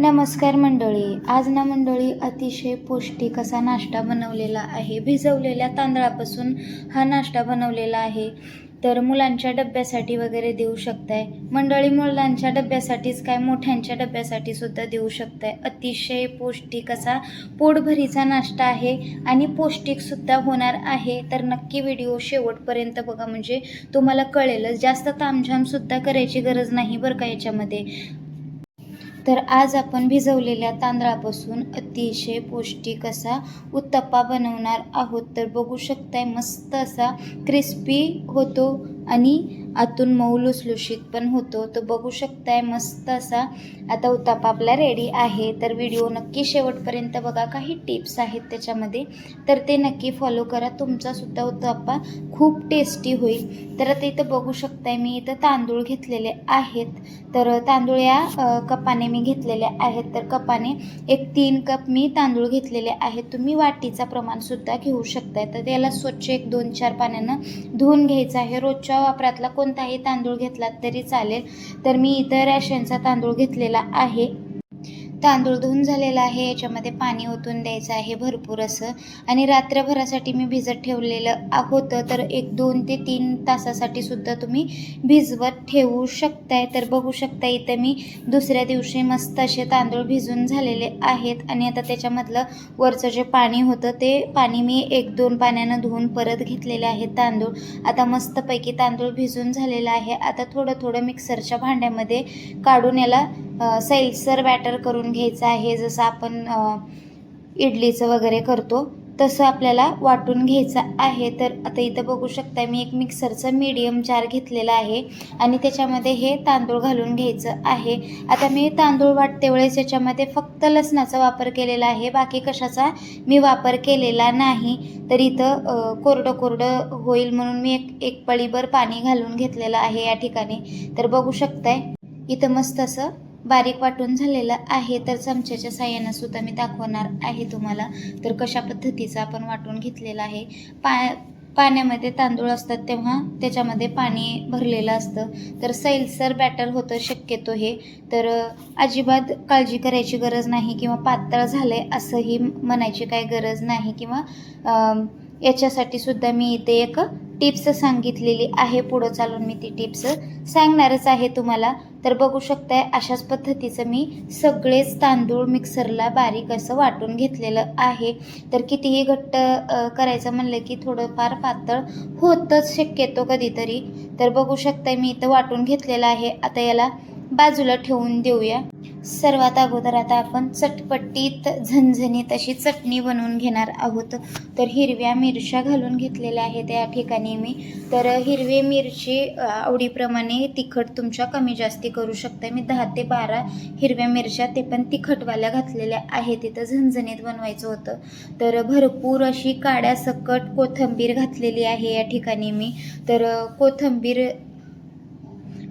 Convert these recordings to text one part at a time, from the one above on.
नमस्कार मंडळी. आज ना मंडळी अतिशय पौष्टिक असा नाश्ता बनवलेला आहे. भिजवलेल्या तांदळापासून हा नाश्ता बनवलेला आहे. तर मुलांच्या डब्यासाठी वगैरे देऊ शकताय. मंडळी मुलांच्या डब्यासाठीच काय मोठ्यांच्या डब्यासाठी सुद्धा देऊ शकताय. अतिशय पौष्टिक असा पोटभरीचा नाश्ता आहे आणि पौष्टिकसुद्धा होणार आहे. तर नक्की व्हिडिओ शेवटपर्यंत बघा. म्हणजे तुम्हाला कळेलच. जास्त तामझामसुद्धा करायची गरज नाही बरं का याच्यामध्ये. तर आज आपण भिजवलेल्या तांदळापासून अतिशय पौष्टिक असा उत्तप्पा बनवणार आहोत. तर बघू शकताय मस्त असा क्रिस्पी होतो आणि आतून मऊ लुसलुशीत पण होतो. तर बघू शकताय मस्त असा आता उतापा आपला रेडी आहे. तर व्हिडिओ नक्की शेवटपर्यंत बघा. काही टिप्स आहेत त्याच्यामध्ये. तर ते नक्की फॉलो करा. तुमचासुद्धा उताप्पा खूप टेस्टी होईल. तर आता इथं बघू शकताय मी इथं तांदूळ घेतलेले आहेत. तर तांदूळ या कपाने मी घेतलेले आहेत. तर कपाने एक तीन कप मी तांदूळ घेतलेले आहेत. तुम्ही वाटीचा प्रमाणसुद्धा घेऊ शकताय. तर त्याला स्वच्छ एक दोन चार पाण्यानं धुवून घ्यायचं आहे. रोजच्या वापरातला कोण कोणताही तांदूळ घेतलात तरी चालेल. तर मी इथं रॅशनचा तांदूळ घेतलेला आहे. तांदूळ धुवून झालेला आहे याच्यामध्ये पाणी ओतून द्यायचं आहे भरपूर असं. आणि रात्रभरासाठी मी भिजत ठेवलेलं होतं तर एक दोन ते तीन तासासाठी सुद्धा तुम्ही भिजवत ठेवू शकताय. तर बघू शकता इथं मी दुसऱ्या दिवशी मस्त असे तांदूळ भिजून झालेले आहेत. आणि आता त्याच्यामधलं वरचं जे पाणी होतं ते पाणी मी एक दोन पाण्यानं धुवून परत घेतलेले आहेत तांदूळ. आता मस्तपैकी तांदूळ भिजून झालेला आहे. आता थोडं थोडं मिक्सरच्या भांड्यामध्ये काढून याला सैलसर बॅटर करून घ्यायचं आहे. जसं आपण इडलीचं वगैरे करतो तसं आपल्याला वाटून घ्यायचं आहे. तर आता इथं बघू शकता मी एक मिक्सरचं मीडियम जार घेतलेला आहे. आणि त्याच्यामध्ये हे तांदूळ घालून घ्यायचं आहे. आता मी तांदूळ वाटते वेळेस याच्यामध्ये फक्त लसणाचा वापर केलेला आहे. बाकी कशाचा मी वापर केलेला नाही. तर इथं कोरडं कोरडं होईल म्हणून मी एक एक पळीभर पाणी घालून घेतलेलं आहे या ठिकाणी. तर बघू शकताय इथं मस्त असं बारीक वाटून झालेलं आहे तर चमच्याच्या साह्यानं सुद्धा मी दाखवणार आहे तुम्हाला. तर कशा पद्धतीचं आपण वाटून घेतलेलं आहे? पा पाण्यामध्ये तांदूळ असतात तेव्हा त्याच्यामध्ये पाणी भरलेलं असतं. तर सैलसर बॅटर होतं शक्यतो हे. तर अजिबात काळजी करायची गरज नाही किंवा पातळ झालं आहे असंही म्हणायची काही गरज नाही किंवा याच्यासाठी सुद्धा मी इथे एक टिप्स सांगितलेली आहे. पुढं चालून मी ती टिप्स सांगणारच आहे तुम्हाला. तर बघू शकताय अशाच पद्धतीचं मी सगळेच तांदूळ मिक्सरला बारीक असं वाटून घेतलेलं आहे. तर कितीही घट्ट करायचं म्हणलं की थोडंफार पातळ होतच शक्यतो कधीतरी. तर बघू शकताय मी इथं वाटून घेतलेलं आहे. आता याला बाजूला ठेवून देऊया. सर्वात अगोदर आता आपण चटपटीत झणझणीत अशी चटणी बनवून घेणार आहोत. तर हिरव्या मिरच्या घालून घेतलेल्या आहेत या ठिकाणी मी. तर हिरवी मिरची आवडीप्रमाणे तिखट तुमच्या कमी जास्ती करू शकता मी दहा ते बारा हिरव्या मिरच्या ते पण तिखटवाल्या घातलेल्या आहेत. तिथं झणझणीत बनवायचं होतं. तर भरपूर अशी काड्यासकट कोथिंबीर घातलेली आहे या ठिकाणी मी. तर कोथंबीर कोथिंबीर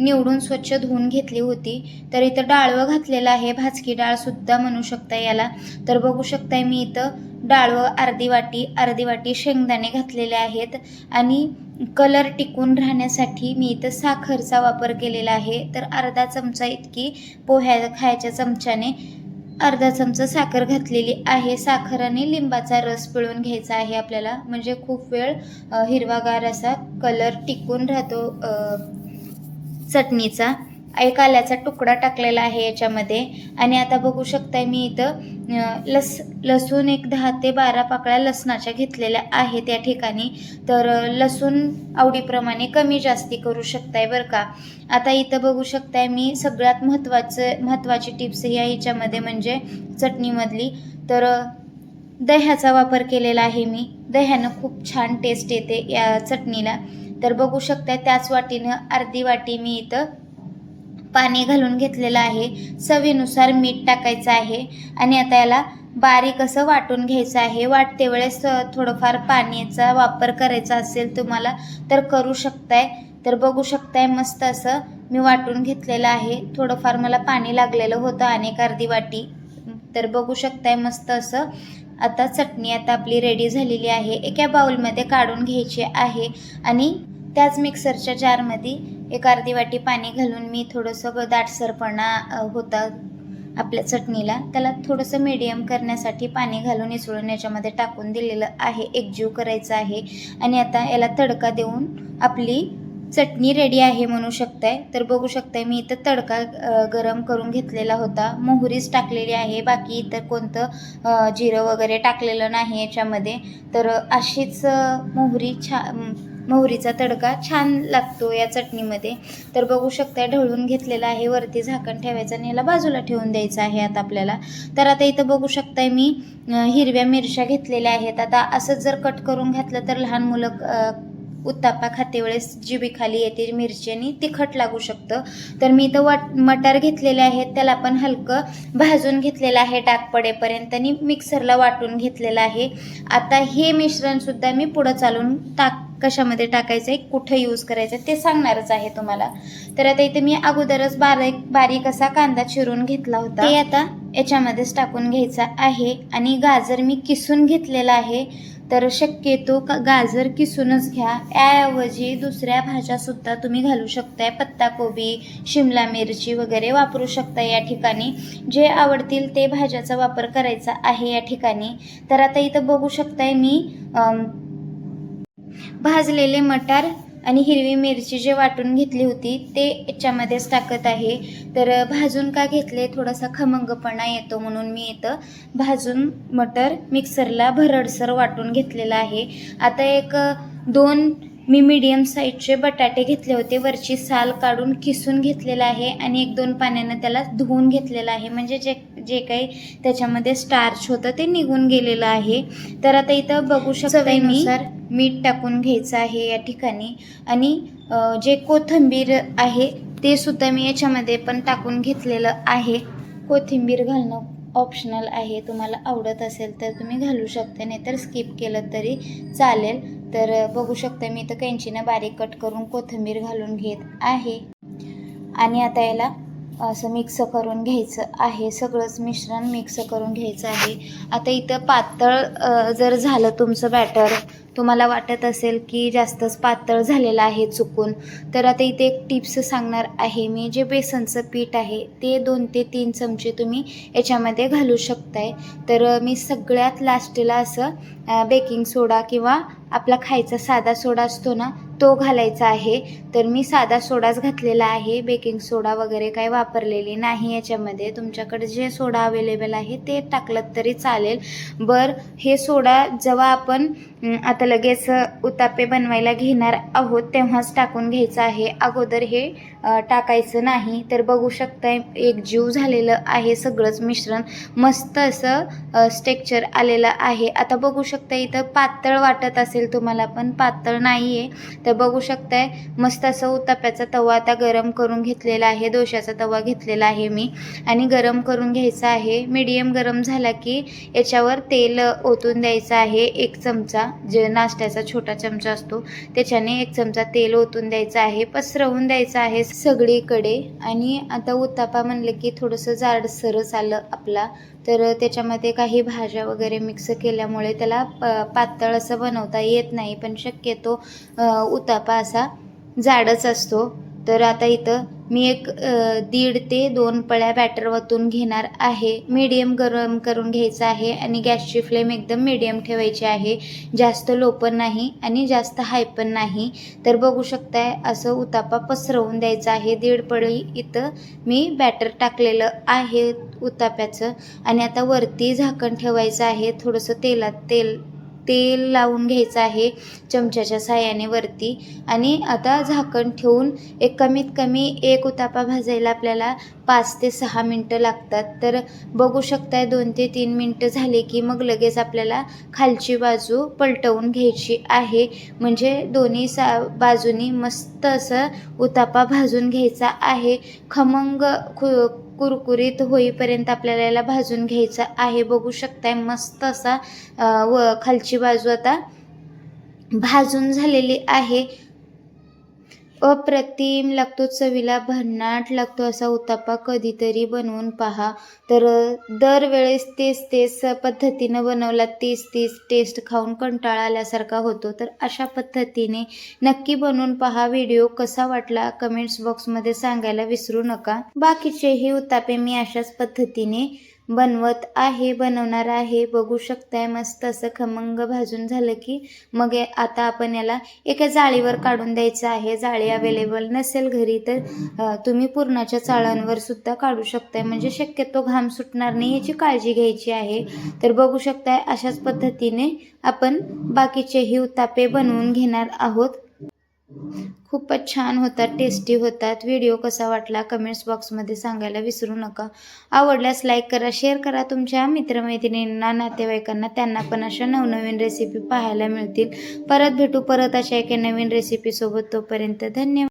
निवडून स्वच्छ धुवून घेतली होती. तर इथं डाळवं घातलेलं आहे. भाजकी डाळसुद्धा म्हणू शकता याला. तर बघू शकताय मी इथं डाळवं अर्धी वाटी अर्धी वाटी शेंगदाणे घातलेले आहेत. आणि कलर टिकून राहण्यासाठी मी इथं साखरचा वापर केलेला आहे. तर अर्धा चमचा इतकी पोह्या खायच्या चमच्याने अर्धा चमचा साखर घातलेली आहे. साखर आणि लिंबाचा रस पिळून घ्यायचा आहे आपल्याला. म्हणजे खूप वेळ हिरवागार असा कलर टिकून राहतो चटणीचा एक आल्याचा तुकडा टाकलेला आहे याच्यामध्ये. आणि आता बघू शकताय मी इथं लस लसूण एक दहा ते बारा पाकळ्या लसणाच्या घेतलेल्या आहेत या ठिकाणी. तर लसूण आवडीप्रमाणे कमी जास्ती करू शकताय बरं का. आता इथं बघू शकताय मी सगळ्यात महत्त्वाचं महत्त्वाची टिप्स ही आहे याच्यामध्ये म्हणजे चटणीमधली. तर दह्याचा वापर केलेला आहे मी. दह्यानं खूप छान टेस्ट येते या चटणीला. तर बघू शकता त्याच वाटीनं अर्धी वाटी मी इथं पाणी घालून घेतलेलं आहे. चवीनुसार मीठ टाकायचं आहे आणि आता याला बारीक असं वाटून घ्यायचं आहे. वाटते वेळेस थोडंफार पाण्याचा वापर करायचा असेल तुम्हाला तर करू शकताय. तर बघू शकताय मस्त असं मी वाटून घेतलेलं आहे. थोडंफार मला पाणी लागलेलं होतं अनेक अर्धी वाटी. तर बघू शकताय मस्त असं आता चटणी आता आपली रेडी झालेली आहे. एका बाउलमध्ये काढून घ्यायची आहे आणि त्याच मिक्सरच्या जारमध्ये एक अर्धी वाटी पाणी घालून मी थोडंसं दाटसरपणा होता आपल्या चटणीला. त्याला थोडंसं मीडियम करण्यासाठी पाणी घालून इसळून याच्यामध्ये टाकून दिलेलं आहे. एकजीव करायचं आहे. आणि आता याला तडका देऊन आपली चटणी रेडी आहे म्हणू शकताय. तर बघू शकताय मी इथं तडका गरम करून घेतलेला होता. मोहरीच टाकलेली आहे. बाकी इतर कोणतं जिरं वगैरे टाकलेलं नाही याच्यामध्ये. तर अशीच मोहरी छा मोहरीचा तडका छान लागतो या चटणीमध्ये. तर बघू शकता ढवळून घेतलेला आहे. वरती झाकण ठेवायचं आणि याला बाजूला ठेवून द्यायचं आहे आता आपल्याला. तर आता इथं बघू शकताय मी हिरव्या मिरच्या घेतलेल्या आहेत. आता असंच जर कट करून घातलं तर लहान मुलं उत्तापा खाते वेळेस जिबी येते मिरची आणि तिखट लागू शकतं. तर मी इथं वाट मटार घेतलेले आहेत. त्याला पण हलकं भाजून घेतलेलं आहे डाग पडेपर्यंत आणि मिक्सरला वाटून घेतलेलं आहे. आता हे मिश्रणसुद्धा मी पुढं चालून टाक कशामध्ये टाकायचं आहे कुठं यूज करायचं आहे ते सांगणारच आहे तुम्हाला. तर आता इथे मी अगोदरच बारीक बारीक असा कांदा चिरून घेतला होता. ते आता याच्यामध्येच टाकून घ्यायचा आहे आणि गाजर मी किसून घेतलेला आहे. तर शक्यतो का गाजर किसूनच घ्या. याऐवजी दुसऱ्या भाज्यासुद्धा तुम्ही घालू शकताय. पत्ताकोबी शिमला मिरची वगैरे वापरू शकता या ठिकाणी. जे आवडतील ते भाज्याचा वापर करायचा आहे या ठिकाणी. तर आता इथं बघू शकताय मी भाजलेले मटार आणि हिरवी मिरची जे वाटून घेतली होती ते याच्यामध्येच टाकत आहे. तर भाजून का घेतले? थोडासा खमंगपणा येतो म्हणून मी इथं भाजून मटर मिक्सरला भरडसर वाटून घेतलेला आहे. आता एक दोन मी मीडियम साईजचे बटाटे घेतले होते. वरची साल काढून किसून घेतलेला आहे आणि एक दोन पाण्यानं त्याला धुवून घेतलेलं आहे. म्हणजे जे जे काही त्याच्यामध्ये स्टार्च होतं ते निघून गेलेलं आहे. तर आता इथं बघू शकता मी मीठ टाकून घ्यायचं आहे या ठिकाणी. आणि जे कोथिंबीर आहे ते सुद्धा मी याच्यामध्ये पण टाकून घेतलेलं आहे. कोथिंबीर घालणं ऑप्शनल आहे. तुम्हाला आवडत असेल तर तुम्ही घालू शकता नाही तर स्किप केलं तरी चालेल. तर बघू शकता मी तर कैंचीनं बारीक कट करून कोथिंबीर घालून घेत आहे. आणि आता याला असं मिक्स करून घ्यायचं आहे. सगळंच मिश्रण मिक्स करून घ्यायचं आहे. आता इथं पातळ जर झालं तुमचं बॅटर तुम्हाला वाटत असेल की जास्तच पातळ झालेलं आहे चुकून तर आता इथे एक टिप्स सांगणार आहे मी. जे बेसनचं पीठ आहे ते दोन ते तीन चमचे तुम्ही याच्यामध्ये घालू शकताय. तर मी सगळ्यात लास्टला असं बेकिंग सोडा किंवा आपला खायचा साधा सोडा असतो ना तो घालायचा आहे. तर मी साधा सोडाच घातलेला आहे. बेकिंग सोडा वगैरे काही वापरलेली नाही याच्यामध्ये. तुमच्याकडे जे सोडा अवेलेबल आहे ते टाकलं तरी चालेल. बर हे सोडा जेव्हा आपण आता लगेच उतापे बनवायला घेणार आहोत तेव्हाच टाकून घ्यायचं आहे. अगोदर हे टाकायचं नाही तर बघू शकताय एक जीव झालेलं आहे सगळंच मिश्रण. मस्त असं स्टेक्चर आलेलं आहे. आता बघू शकता इथं पातळ वाटत असेल तुम्हाला पण पातळ नाही आहे तर बघू शकताय मस्त असं उत्ताप्याचा तवा आता गरम करून घेतलेला आहे दोशाचा तवा घेतलेला आहे मी. आणि गरम करून घ्यायचा आहे. मीडियम गरम झाला की याच्यावर तेल ओतून द्यायचं आहे. एक चमचा जे नाश्त्याचा छोटा चमचा असतो त्याच्याने एक चमचा तेल ओतून द्यायचं आहे. पसरवून द्यायचं आहे सगळीकडे. आणि आता उत्तापा म्हणलं की थोडंसं जाडसरच आलं आपला. तर त्याच्यामध्ये काही भाज्या वगैरे मिक्स केल्यामुळे त्याला प पातळ असं बनवता येत नाही. पण शक्यतो उत्तापा असा जाडच असतो. तर आता इथं मी एक दीड ते दोन पळ्या बॅटर वतून घेणार आहे. मीडियम गरम करून घ्यायचं आहे आणि गॅसची फ्लेम एकदम मीडियम ठेवायची आहे. जास्त लो पण नाही आणि जास्त हाय पण नाही. तर बघू शकताय असं उतापा पसरवून द्यायचं आहे. दीड पळी इथं मी बॅटर टाकलेलं आहे उताप्याचं. आणि आता वरती झाकण ठेवायचं आहे. थोडंसं तेलात तेल तेल लावून घ्यायचं आहे चमच्याच्या साह्याने वरती. आणि आता झाकण ठेवून एक कमीत कमी एक उतापा भाजायला आपल्याला पाच ते सहा मिनटं लागतात. तर बघू शकताय दोन ते तीन मिनटं झाले की मग लगेच आपल्याला खालची बाजू पलटवून घ्यायची आहे. म्हणजे दोन्ही सा बाजूनी मस्त असं उतापा भाजून घ्यायचा आहे. खमंग खु कुरकुरीत होईपर्यंत आपल्याला याला भाजून घ्यायचं आहे. बघू शकताय मस्त असा व खालची बाजू आता भाजून झालेली आहे. अप्रतिम लागतो चवीला भन्नाट लागतो असा उत्तापा कधीतरी बनवून पहा. तर दरवेळेस तेच तेच पद्धतीनं बनवला तेच तेच टेस्ट खाऊन कंटाळा आल्यासारखा होतो. तर अशा पद्धतीने नक्की बनवून पहा. व्हिडिओ कसा वाटला कमेंट्स बॉक्समध्ये सांगायला विसरू नका. बाकीचेही उत्तापे मी अशाच पद्धतीने बनवत आहे बनवणार आहे. बघू शकताय मस्त असं खमंग भाजून झालं की मग आता आपण याला एका जाळीवर काढून द्यायचं आहे. जाळी अवेलेबल नसेल घरी तर तुम्ही पुरणाच्या चाळांवर सुद्धा काढू शकताय. म्हणजे शक्यतो घाम सुटणार नाही याची काळजी घ्यायची आहे. तर बघू शकताय अशाच पद्धतीने आपण बाकीचेही उतापे बनवून घेणार आहोत. खूपच छान होतात टेस्टी होतात. व्हिडिओ कसा वाटला कमेंट्स बॉक्समध्ये सांगायला विसरू नका. आवडल्यास लाईक करा शेअर करा तुमच्या मित्रमैत्रिणींना नातेवाईकांना. त्यांना पण अशा नवनवीन रेसिपी पाहायला मिळतील. परत भेटू परत अशा एका नवीन रेसिपीसोबत तोपर्यंत धन्यवाद.